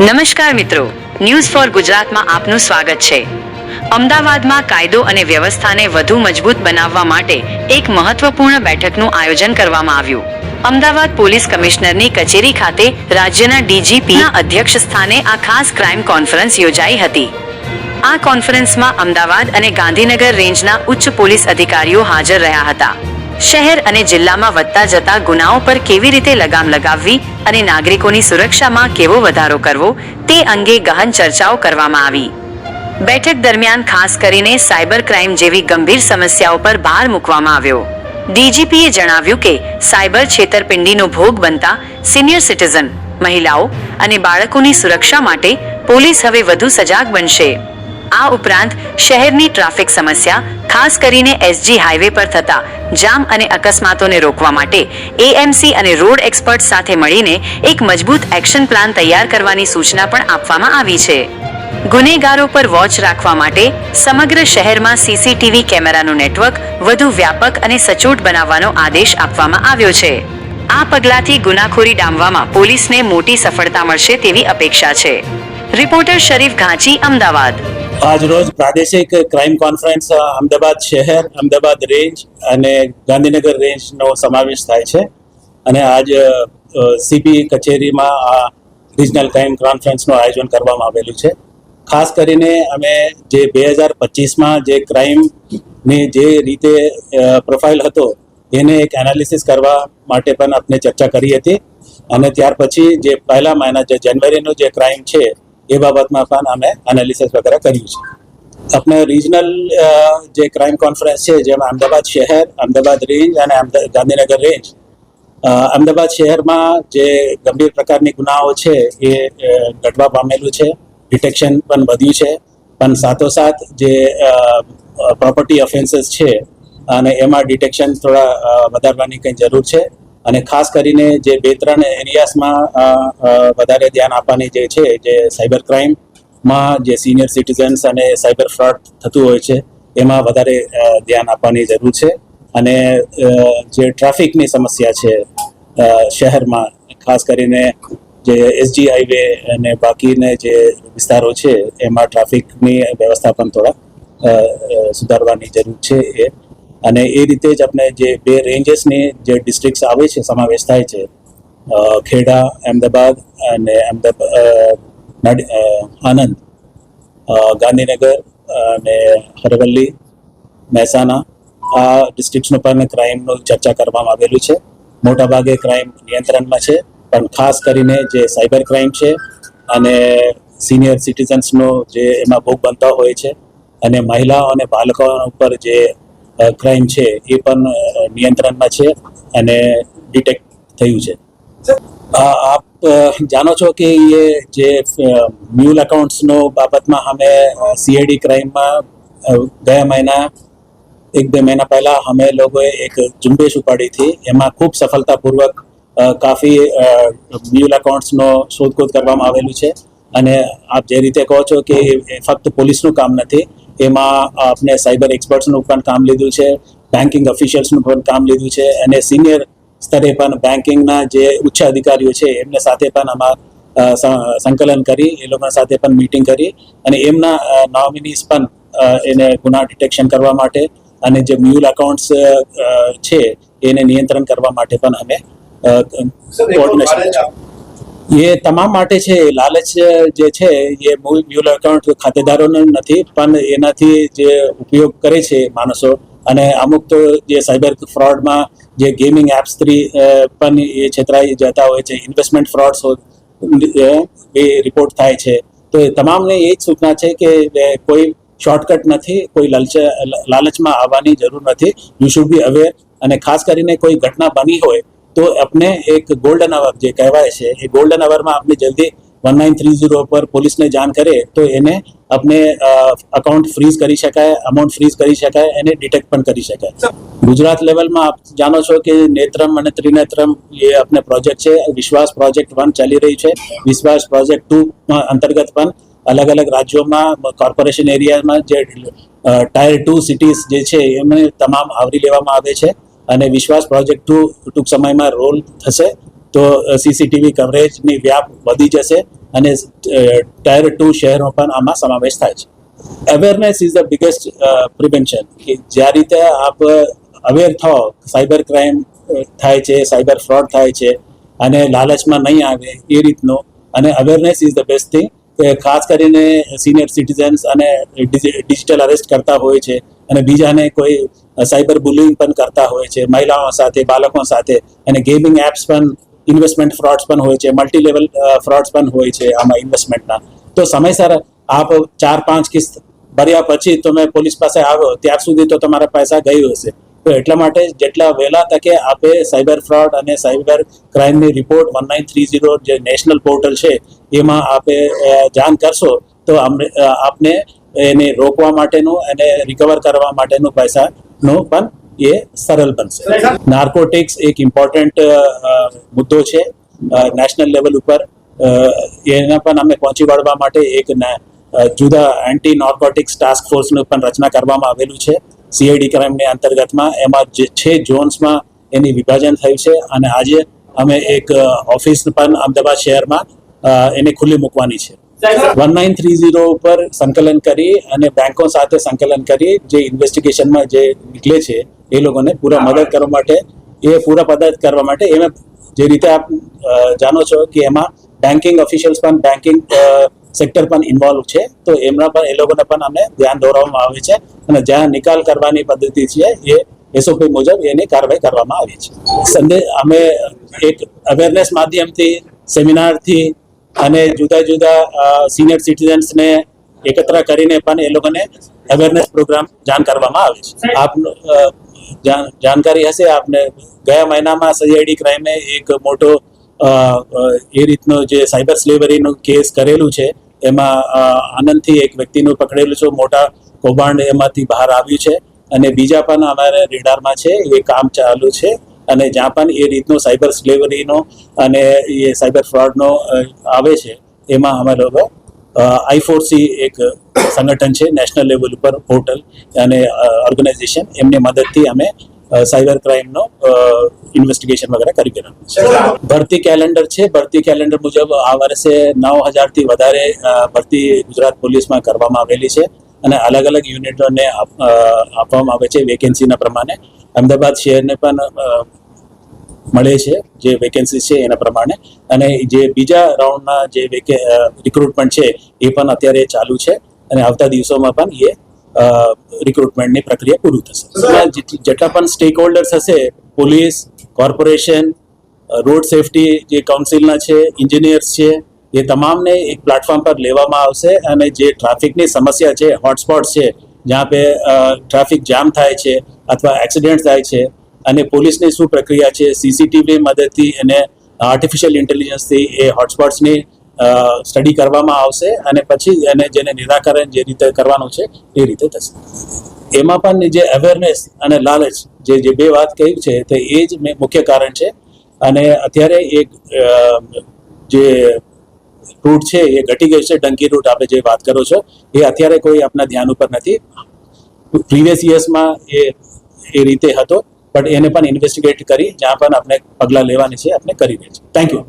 નમસ્કાર મિત્રો. News for ગુજરાતમાં આપનું સ્વાગત છે. અમદાવાદમાં કાયદો અને વ્યવસ્થાને વધુ મજબૂત બનાવવા માટે એક મહત્વપૂર્ણ બેઠકનું આયોજન કરવામાં આવ્યું. અમદાવાદ પોલીસ કમિશનરની કચેરી ખાતે રાજ્યના ડીજીપીના અધ્યક્ષ સ્થાને આ ખાસ ક્રાઇમ કોન્ફરન્સ યોજાઈ હતી. આ કોન્ફરન્સમાં અમદાવાદ અને ગાંધીનગર રેન્જના ઉચ્ચ પોલીસ અધિકારીઓ હાજર રહ્યા હતા. શહેર અને જિલ્લામાં વધતા જતા ગુનાઓ પર કેવી રીતે લગામ લગાવવી અને નાગરિકોની સુરક્ષામાં કેવો વધારો કરવો તે અંગે ગહન ચર્ચાઓ કરવામાં આવી. બેઠક દરમિયાન ખાસ કરીને સાયબર ક્રાઇમ જેવી ગંભીર સમસ્યાઓ પર ભાર મૂકવામાં આવ્યો. ડીજીપીએ જણાવ્યું કે સાયબર છેતરપિંડીનો ભોગ બનતા સિનિયર સિટીઝન, મહિલાઓ અને બાળકોની સુરક્ષા માટે પોલીસ હવે વધુ સજાગ બનશે. આ ઉપરાંત શહેરની ટ્રાફિક સમસ્યા, ખાસ કરીને એસજી હાઈવે પર થતા જામ અને અકસ્માતોને રોકવા માટે એએમસી અને રોડ એક્સપર્ટ સાથે મળીને એક મજબૂત એક્શન પ્લાન તૈયાર કરવાની સૂચના પણ આપવામાં આવી છે. ગુનેગારો પર વોચ રાખવા માટે સમગ્ર શહેરમાં સીસીટીવી કેમેરાનું નેટવર્ક વધુ વ્યાપક અને સચોટ બનાવવાનો આદેશ આપવામાં આવ્યો છે. આ પગલાંથી ગુનાખોરી ડામવામાં પોલીસને મોટી સફળતા મળશે તેવી અપેક્ષા છે. રિપોર્ટર શરીફ ઘાંચી, અમદાવાદ. આજ રોજ પ્રાદેશિક ક્રાઇમ કોન્ફરન્સ અમદાવાદ શહેર, અમદાવાદ રેન્જ અને ગાંધીનગર રેન્જનો સમાવેશ થાય છે. અને આજ સીપી કચેરીમાં આ રિજનલ ક્રાઇમ કોન્ફરન્સનું આયોજન કરવામાં આવેલું છે. ખાસ કરીને અમે જે બે હજાર પચીસમાં જે ક્રાઇમની જે રીતે પ્રોફાઇલ હતો, એને એક એનાલિસિસ કરવા માટે પણ આપણે ચર્ચા કરી હતી. અને ત્યાર પછી જે પહેલા મહિના જે જાન્યુઆરીનો જે ક્રાઇમ છે એ બાબતમાં પણ અમે એનાલિસિસ વગેરે કર્યું છે. આપણે રિજનલ જે ક્રાઇમ કોન્ફરન્સ છે, જેમાં અમદાવાદ શહેર, અમદાવાદ રેન્જ અને ગાંધીનગર રેન્જ અમદાવાદ શહેરમાં જે ગંભીર પ્રકારની ગુનાઓ છે, એ ઘટવા પામેલું છે. ડિટેક્શન પણ વધ્યું છે. પણ સાથોસાથ જે પ્રોપર્ટી ઓફેન્સીસ છે, અને એમાં ડિટેક્શન થોડા વધારવાની કંઈ જરૂર છે. અને ખાસ કરીને જે બે ત્રણ એરિયાસમાં વધારે ધ્યાન આપવાની જે છે, જે સાયબર ક્રાઇમમાં જે સિનિયર સિટીઝન્સ અને સાયબર ફ્રોડ થતું હોય છે, એમાં વધારે ધ્યાન આપવાની જરૂર છે. અને જે ટ્રાફિકની સમસ્યા છે શહેરમાં, ખાસ કરીને જે એસજી હાઈવે અને બાકીના જે વિસ્તારો છે, એમાં ટ્રાફિકની વ્યવસ્થા પણ થોડા સુધારવાની જરૂર છે એ અને એ રીતે જ આપણે જે બે રેન્જીસની જે ડિસ્ટ્રિક્ટ્સ આવે છે, સમાવેશ થાય છે ખેડા, અમદાવાદ અને અમદાવાદ આનંદ ગાંધીનગર અને હરવલ્લી, મહેસાણા, આ ડિસ્ટ્રિક્ટ્સ પણ ક્રાઇમનું ચર્ચા કરવામાં આવેલું છે. મોટાભાગે ક્રાઇમ નિયંત્રણમાં છે, પણ ખાસ કરીને જે સાયબર ક્રાઇમ છે અને સિનિયર સિટીઝન્સનો જે એમાં ભોગ બનતા હોય છે અને મહિલાઓ અને બાળકો ઉપર જે ક્રાઇમ છે એ પણ નિયંત્રણમાં છે અને ડિટેક્ટ થયું છે. આપ જાણો છો કે એ જે મ્યુલ એકાઉન્ટ્સનો બાબતમાં અમે સીઆઈડી ક્રાઇમમાં ગયા મહિના એક બે મહિના પહેલા અમે લોકોએ એક ઝુંબેશ ઉપાડી હતી. એમાં ખૂબ સફળતાપૂર્વક કાફી મ્યુલ અકાઉન્ટ્સનો શોધખોળ કરવામાં આવેલું છે. અને આપ જે રીતે કહો છો કે એ ફક્ત પોલીસનું કામ નથી એમાં આપણે સાયબર એક્સપર્ટ્સનું પણ કામ લીધું છે બેન્કિંગ ઓફિશિયલ્સનું પણ કામ લીધું છે અને સિનિયર સ્તરે પણ બેન્કિંગના જે ઉચ્ચ અધિકારીઓ છે એમને સાથે પણ અમાર સંકલન કરી એ લોકો સાથે પણ મીટિંગ કરી અને એમના નોમિનીઝ પણ એને ગુના ડિટેક્શન કરવા માટે અને જે મ્યુલ અકાઉન્ટ્સ છે એને નિયંત્રણ કરવા માટે પણ અમે કોર્ડિનેશન એ તમામ માટે છે લાલચ જે છે, એ મૂળ મ્યુલ એકાઉન્ટ ખાતેદારોને નથી, પણ એનાથી જે ઉપયોગ કરે છે માણસો. અને અમુક તો જે સાયબર ફ્રોડમાં જે ગેમિંગ એપ્સ થ્રી પણ એ છેતરાઈ જતા હોય છે, ઇન્વેસ્ટમેન્ટ ફ્રોડ્સ એ રિપોર્ટ થાય છે. તો એ તમામને એ જ સૂચના છે કે કોઈ શોર્ટકટ નથી, કોઈ લાલચ, લાલચમાં આવવાની જરૂર નથી. You should be aware. અને ખાસ કરીને કોઈ ઘટના બની હોય તો આપણે એક ગોલ્ડન અવર જે કહેવાય છે એ ગોલ્ડન અવરમાં આપણે જલ્દી વન નાઇન થ્રી ઝીરો પર પોલીસને જાણ કરે તો એને આપણે અકાઉન્ટ ફ્રીઝ કરી શકાય અમાઉન્ટ ફ્રીઝ કરી શકાય એને ડિટેક્ટ પણ કરી શકાય. ગુજરાત લેવલમાં આપ જાણો છો કે નેત્રમ અને ત્રિનેત્રમ એ આપણે પ્રોજેક્ટ છે વિશ્વાસ પ્રોજેક્ટ વન ચાલી રહ્યું છે. વિશ્વાસ પ્રોજેક્ટ ટુ અંતર્ગત પણ અલગ અલગ રાજ્યોમાં કોર્પોરેશન એરિયામાં જે ટાયર ટુ સિટીઝ જે છે એમને તમામ આવરી લેવામાં આવે છે. અને વિશ્વાસ પ્રોજેક્ટ ટુ ટૂંક સમયમાં રોલ થશે, તો સીસીટીવી કવરેજની વ્યાપ વધી જશે અને ટાયર ટુ શહેરો પણ આમાં સમાવેશ થાય છે. Awareness is the biggest prevention કે જ્યાં રીતે આપ અવેર થાઓ સાયબર ક્રાઇમ થાય છે સાયબર ફ્રોડ થાય છે અને લાલચમાં નહીં આવે એ રીતનો. અને awareness is the best thing ખાસ કરીને સિનિયર સિટીઝન્સ અને ડિજિટલ અરેસ્ટ કરતા હોય છે. અને બીજાને કોઈ સાયબર બુલિંગ પણ કરતા હોય છે, મહિલાઓ સાથે, બાળકો સાથે. અને ગેમિંગ એપ્સ પણ, ઇન્વેસ્ટમેન્ટ ફ્રોડ્સ પણ હોય છે મલ્ટી લેવલ ફ્રોડ્સ પણ હોય છે આમાં ઇન્વેસ્ટમેન્ટના. તો સમયસર આપ ચાર, પાંચ કિસ્ત ભર્યા પછી તમે પોલીસ પાસે આવ્યો, ત્યાર સુધી તો તમારા પૈસા ગયું હશે. તો એટલા માટે જેટલા વહેલા તકે આપે સાયબર ફ્રોડ અને cyber ક્રાઇમની report one nine three zero જે નેશનલ પોર્ટલ છે, એમાં આપે જાણ કરશો તો આપને એને રોકવા માટેનું અને રિકવર કરવા માટેનું પૈસાનો પણ એ સરળ બનશે. નાર્કોટિક્સ એક ઇમ્પોર્ટન્ટ મુદ્દો છે. નેશનલ લેવલ ઉપર એના પણ અમે પહોંચી વળવા માટે એક જુદા એન્ટી નાર્કોટિક્સ ટાસ્ક ફોર્સનું પણ રચના કરવામાં આવેલું છે. સીઆઈડી ક્રાઇમની અંતર્ગતમાં એમાં જે છે ઝોન્સમાં એની વિભાજન થયું છે અને આજે અમે એક ઓફિસ પણ અમદાવાદ શહેરમાં એને ખુલ્લી મૂકવાની છે. વન નાઇન થ્રી ઝીરો ઉપર સંકલન કરી અને બેંકો સાથે સંકલન કરી જે ઇન્વેસ્ટિગેશનમાં જે નીકળે છે એ લોકોને પૂરા મદદ કરવા માટે એ પૂરા મદદ કરવા માટે એમાં જે રીતે આપ જાણો છો કે એમાં બેન્કિંગ ઓફિશિયલ્સ પણ બેન્કિંગ સેક્ટર પણ ઇન્વોલ્વ છે તો એમના પણ એ લોકોને પણ અમને ધ્યાન દોરવામાં આવે છે અને જ્યાં નિકાલ કરવાની પદ્ધતિ છે એ એસઓપી મુજબ એની કાર્યવાહી કરવામાં આવી છે. સંદેશ અમે એક અવેરનેસ માધ્યમથી સેમિનારથી અને જુદા જુદા સિનિયર સિટીઝન્સને એકત્ર કરીને પણ એ લોકોને અવેરનેસ પ્રોગ્રામ જાણ કરવામાં આવે છે. આપનું જાણકારી હશે આપને. ગયા મહિનામાં સીઆઈડી ક્રાઇમે એક મોટો એ રીતનો જે સાયબર સ્લેવરીનો કેસ કરેલું છે એમાં આનંદથી એક વ્યક્તિનું પકડેલું છે મોટા કૌભાંડ એમાંથી બહાર આવ્યું છે. અને બીજા પણ અમારે રેડારમાં છે એ કામ ચાલુ છે. અને જ્યાં પણ એ રીતનો સાયબર સ્લેવરીનો અને એ સાયબર ફ્રોડનો આવે છે. એમાં અમે લોકો આઈફોરસી એક સંગઠન છે નેશનલ લેવલ ઉપર પોર્ટલ અને ઓર્ગેનાઇઝેશન. એમની મદદથી અમે સાયબર ક્રાઇમનો ઇન્વેસ્ટિગેશન વગેરે કરી રહ્યા છે ભરતી કેલેન્ડર છે. ભરતી કેલેન્ડર મુજબ આ વર્ષે નવ હજારથી વધારે ભરતી ગુજરાત પોલીસમાં કરવામાં આવેલી છે અને અલગ અલગ યુનિટોને આપવામાં આવે છે વેકેન્સીના પ્રમાણે. અમદાવાદ શહેરને પણ મળે છે જે વેકેન્સી છે એના પ્રમાણે. અને જે બીજા રાઉન્ડના જે વેકે રિક્રુટમેન્ટ છે એ પણ અત્યારે ચાલુ છે. અને આવતા દિવસોમાં પણ એ રિક્રુટમેન્ટની પ્રક્રિયા પૂરું થશે. જેટલા પણ સ્ટેક હોલ્ડર્સ હશે પોલીસ કોર્પોરેશન રોડ સેફટી જે કાઉન્સિલના છે એન્જિનિયર્સ છે એ તમામને એક પ્લેટફોર્મ પર લેવામાં આવશે. અને જે ટ્રાફિકની સમસ્યા છે હોટસ્પોટ છે જ્યાં પે ટ્રાફિક જામ થાય છે અથવા એક્સિડન્ટ થાય છે અને પોલીસની શું પ્રક્રિયા છે? સીસીટીવી મદદથી એને આર્ટિફિશિયલ ઇન્ટેલિજન્સથી એ હોટસ્પોટ્સની સ્ટડી કરવામાં આવશે અને પછી એને જેને નિરાકરણ જે રીતે કરવાનું છે એ રીતે થશે. એમાં પણ જે અવેરનેસ અને લાલચ જે જે બે વાત કહ્યું છે તે એ જ મુખ્ય કારણ છે. અને અત્યારે એક જે રૂટ છે એ ઘટી ગયું છે, ડંકી રૂટ આપણે જે વાત કરો છો, એ અત્યારે કોઈ આપણા ધ્યાન ઉપર નથી. પ્રીવિયસ યર્સમાં એ એ રીતે હતો. બટ એને પણ ઇન્વેસ્ટિગેટ કરી, જ્યાં પણ આપણે પગલાં લેવાની છે, આપણે કરી દે છે થેન્ક યુ